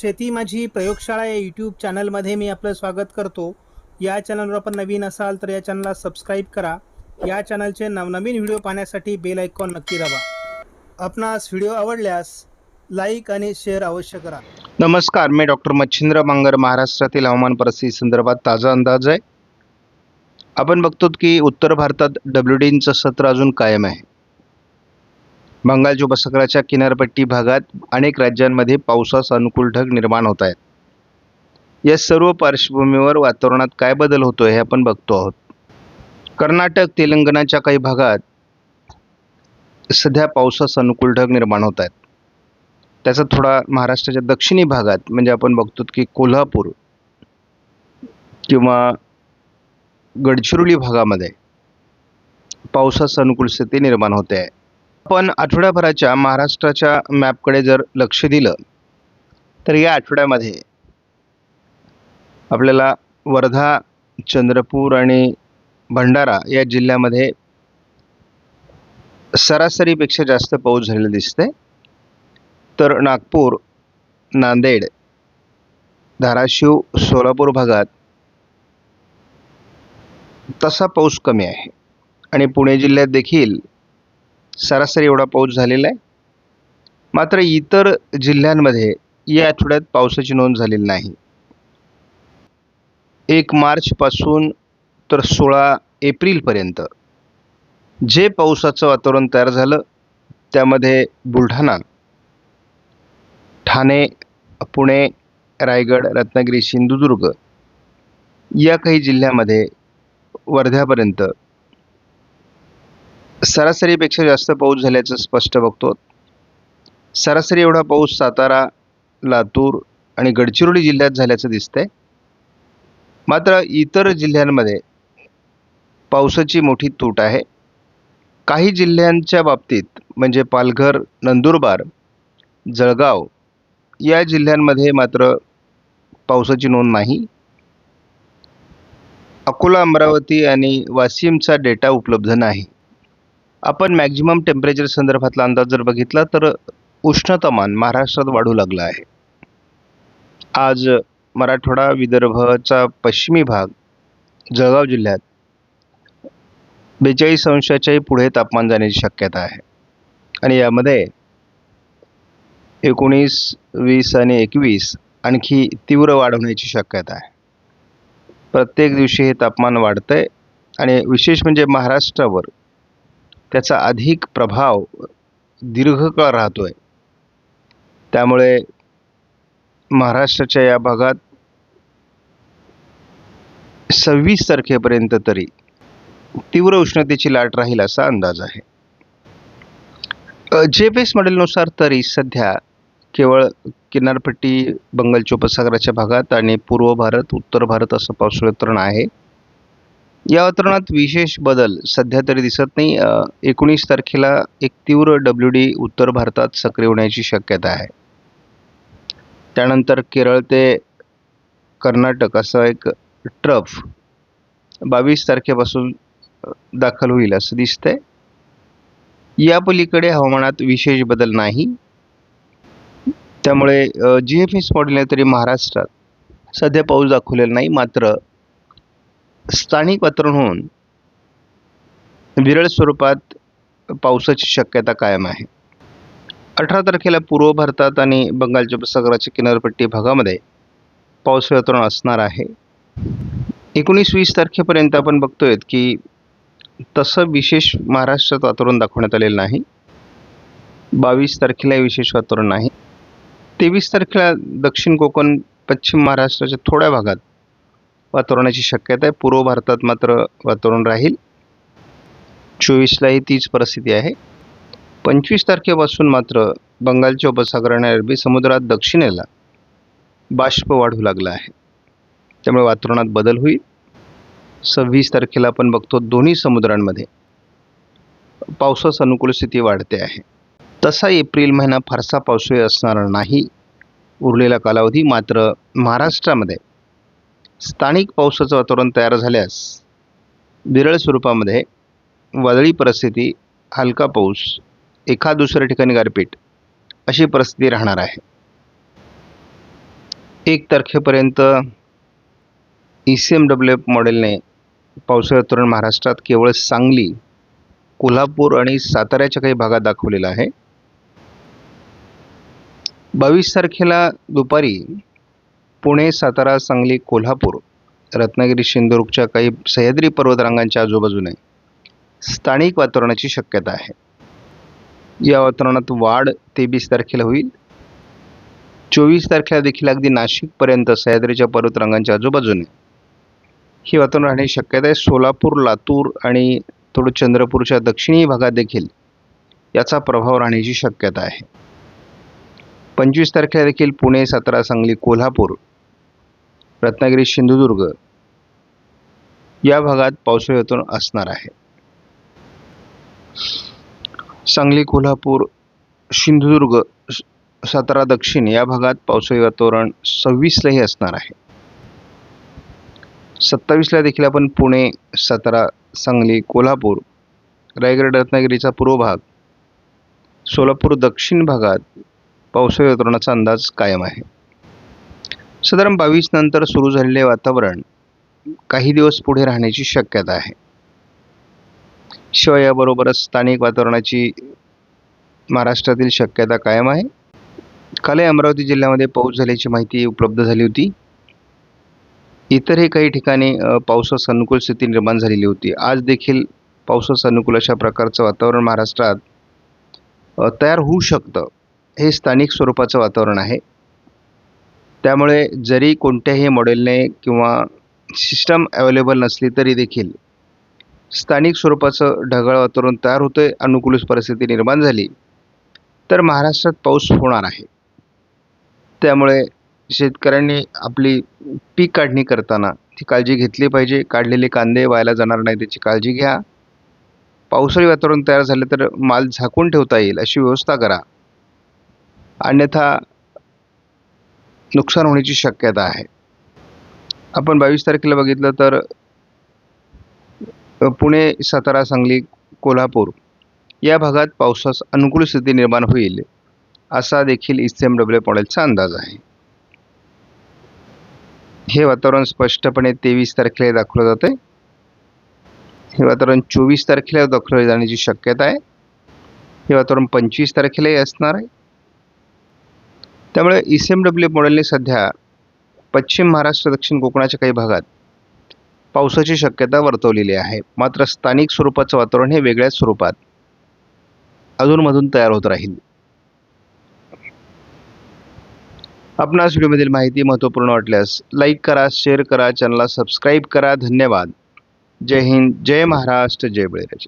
शेती माझी प्रयोगशाळा या यूट्यूब चॅनलमध्ये मी आपलं स्वागत करतो. या चॅनलवर आपण नवीन असाल तर या चॅनलला सबस्क्राईब करा. या चॅनलचे नवनवीन व्हिडिओ पाहण्यासाठी बेल आयकॉन नक्की दाबा. आपणास व्हिडिओ आवडल्यास लाईक आणि शेअर अवश्य करा. नमस्कार मी डॉक्टर मच्छिंद्र मांगर महाराष्ट्रातील हवामान परिस्थिती संदर्भात ताजा अंदाज आहे. आपण बघतो की उत्तर भारतात डब्ल्यू डीनचं सत्र अजून कायम आहे. बंगालच्या उपसागराच्या किनारपट्टी भागात अनेक राज्यांमध्ये पावसास अनुकूल ढग निर्माण होत आहेत. या सर्व पार्श्वभूमीवर वातावरणात काय बदल होतोय हे आपण बघतो आहोत. कर्नाटक तेलंगणाच्या काही भागात सध्या पावसास अनुकूल ढग निर्माण होत आहेत. त्याचा थोडा महाराष्ट्राच्या दक्षिणी भागात म्हणजे आपण बघतो की कोल्हापूर किंवा गडचिरोली भागामध्ये पावसास अनुकूल स्थिती निर्माण होते आहे. आपण आठवड्याभराच्या महाराष्ट्राच्या मॅपकडे जर लक्ष दिलं तर या आठवड्यामध्ये आपल्याला वर्धा चंद्रपूर आणि भंडारा या जिल्ह्यामध्ये सरासरीपेक्षा जास्त पाऊस झालेला दिसते तर नागपूर नांदेड धाराशिव सोलापूर भागात तसा पाऊस कमी आहे. आणि पुणे जिल्ह्यात देखील सरासरी एवढा पाऊस झालेला आहे. मात्र इतर जिल्ह्यांमध्ये या आठवड्यात पावसाची नोंद झालेली नाही. एक मार्चपासून तर सोळा एप्रिलपर्यंत जे पावसाचं वातावरण तयार झालं त्यामध्ये बुलढाणा ठाणे पुणे रायगड रत्नागिरी सिंधुदुर्ग या काही जिल्ह्यामध्ये वर्ध्यापर्यंत सरासरीपेक्षा जास्त पाऊस झाल्याचं स्पष्ट बघतो. सरासरी एवढा पाऊस सातारा लातूर आणि गडचिरोली जिल्ह्यात झाल्याचं दिसतंय. मात्र इतर जिल्ह्यांमध्ये पावसाची मोठी तूट आहे. काही जिल्ह्यांच्या बाबतीत म्हणजे पालघर नंदुरबार जळगाव या जिल्ह्यांमध्ये मात्र पावसाची नोंद नाही. अकोला अमरावती आणि वाशिमचा डेटा उपलब्ध नाही. आपण मॅक्झिमम टेम्परेचर संदर्भातला अंदाज जर बघितला तर उष्णतामान महाराष्ट्रात वाढू लागलं आहे. आज मराठवाडा विदर्भचा पश्चिमी भाग जळगाव जिल्ह्यात बेचाळीस अंशाच्याही पुढे तापमान जाण्याची शक्यता आहे. आणि यामध्ये एकोणीस वीस आणि एकवीस आणखी तीव्र वाढ होण्याची शक्यता आहे. प्रत्येक दिवशी हे तापमान वाढतंय आणि विशेष म्हणजे महाराष्ट्रावर त्याचा अधिक प्रभाव दीर्घकाळ राहतो आहे त्यामुळे महाराष्ट्राच्या या भागात सव्वीस तारखेपर्यंत तरी तीव्र उष्णतेची लाट राहील असा अंदाज आहे. जे पी एस मॉडेलनुसार तरी सध्या केवळ किनारपट्टी बंगालच्या उपसागराच्या भागात आणि पूर्व भारत उत्तर भारत असं पावसाळी वातावरण आहे. या वातावरणात विशेष बदल सध्या तरी दिसत नाही. एकोणीस तारखेला एक तीव्र डब्ल्यू डी उत्तर भारतात सक्रिय होण्याची शक्यता आहे. त्यानंतर केरळ ते कर्नाटक असं एक ट्रफ बावीस तारखेपासून दाखल होईल असं दिसतंय. या पलीकडे हवामानात विशेष बदल नाही. त्यामुळे जी एफ एस मॉडेलने तरी महाराष्ट्रात सध्या पाऊस दाखवलेला नाही मात्र स्थानिक वातावरण होऊन विरळ स्वरूपात पावसाची शक्यता कायम आहे. अठरा तारखेला पूर्व भारतात आणि बंगालच्या उपसागराच्या किनारपट्टी भागामध्ये पाऊस वातावरण असणार आहे. एकोणीस वीस तारखेपर्यंत आपण बघतोय की तसं विशेष महाराष्ट्रात वातावरण दाखवण्यात आलेलं नाही. बावीस तारखेला विशेष वातावरण नाही. तेवीस तारखेला दक्षिण कोकण पश्चिम महाराष्ट्राच्या थोड्या भागात वातावरणाची शक्यता आहे. पूर्व भारतात मात्र वातावरण राहील. चोवीसलाही तीच परिस्थिती आहे. पंचवीस तारखेपासून मात्र बंगालच्या उपसागराने अरबी समुद्रात दक्षिणेला बाष्प वाढू लागला आहे. त्यामुळे वातावरणात बदल होईल. सव्वीस तारखेला आपण बघतो दोन्ही समुद्रांमध्ये पावसास अनुकूल स्थिती वाढते आहे. तसा एप्रिल महिना फारसा पावसाळी असणार नाही. उरलेला कालावधी मात्र महाराष्ट्रामध्ये स्थानिक पावसाचं वातावरण तयार झाल्यास विरळ स्वरूपामध्ये वादळी परिस्थिती हलका पाऊस एका दुसऱ्या ठिकाणी गारपीट अशी परिस्थिती राहणार आहे. एक तारखेपर्यंत E C M W F मॉडेलने पावसाळी वातावरण महाराष्ट्रात केवळ सांगली कोल्हापूर आणि साताऱ्याच्या काही भागात दाखवलेलं आहे. बावीस तारखेला दुपारी पुणे सातारा सांगली कोल्हापूर रत्नागिरी सिंधुदुर्गच्या काही सह्याद्री पर्वतरांगांच्या आजूबाजूने स्थानिक वातावरणाची शक्यता आहे. या वातावरणात वाढ तेवीस तारखेला होईल. चोवीस तारखेला देखील अगदी नाशिकपर्यंत सह्याद्रीच्या पर्वतरांगांच्या आजूबाजूने ही वातावरण राहण्याची शक्यता आहे. सोलापूर लातूर आणि थोडं चंद्रपूरच्या दक्षिणी भागात देखील याचा प्रभाव राहण्याची शक्यता आहे. पंचवीस तारखेला देखील पुणे सातारा सांगली कोल्हापूर रत्नागिरी सिंधुदुर्ग या भागात पावसाळी वातावरण असणार आहे. सांगली कोल्हापूर सिंधुदुर्ग सातारा दक्षिण या भागात पावसाळी वातावरण सव्वीसलाही असणार आहे. सत्तावीसला देखील आपण पुणे सातारा सांगली कोल्हापूर रायगड रत्नागिरीचा पूर्व भाग सोलापूर दक्षिण भागात पावसाळी वातावरणाचा अंदाज कायम आहे. साधारण बावीस नंतर सुरू झालेले वातावरण काही दिवस पुढे राहण्याची शक्यता आहे. शिवाय याबरोबरच स्थानिक वातावरणाची महाराष्ट्रातील शक्यता कायम आहे. कालही अमरावती जिल्ह्यामध्ये पाऊस झाल्याची माहिती उपलब्ध झाली होती. इतरही काही ठिकाणी पावसास अनुकूल स्थिती निर्माण झालेली होती. आज देखील पावसास अनुकूल अशा प्रकारचं वातावरण महाराष्ट्रात तयार होऊ शकतं हे स्थानिक स्वरूपाचं वातावरण आहे. त्यामुळे जरी कोणत्याही मॉडेलने किंवा सिस्टम अवेलेबल नसली तरी देखील स्थानिक स्वरूपाचं ढगाळ वातावरण तयार होतं अनुकूल परिस्थिती निर्माण झाली तर महाराष्ट्रात पाऊस होणार आहे. त्यामुळे शेतकऱ्यांनी आपली पीक काढणी करताना ती काळजी घेतली पाहिजे. काढलेले कांदे वायाला जाणार नाही त्याची काळजी घ्या. पावसाळी वातावरण तयार झालं तर माल झाकून ठेवता येईल अशी व्यवस्था करा. अन्यथा नुकसान होण्याची शक्यता आहे. आपण बावीस तारखेला बघितलं तर पुणे सातारा सांगली कोल्हापूर या भागात पावसास अनुकूल स्थिती निर्माण होईल असा देखील ई सी एम डब्ल्यू मॉडेलचा अंदाज आहे. हे वातावरण स्पष्टपणे तेवीस तारखेला दाखवलं जाते हे वातावरण चोवीस तारखेला दाखवले जाण्याची शक्यता आहे. हे वातावरण पंचवीस तारखेलाही असणार आहे. त्यामुळे ई सी एम डब्ल्यू मॉडेलने सध्या पश्चिम महाराष्ट्र दक्षिण कोकणाच्या काही भागात पावसाची शक्यता वर्तवलेली आहे. मात्र स्थानिक स्वरूपाचं वातावरण हे वेगळ्याच स्वरूपात अधूनमधून तयार होत राहील. आपणास व्हिडिओमधील माहिती महत्त्वपूर्ण वाटल्यास लाईक करा शेअर करा चॅनलला सबस्क्राईब करा. धन्यवाद. जय हिंद जय महाराष्ट्र जय बळीराजे.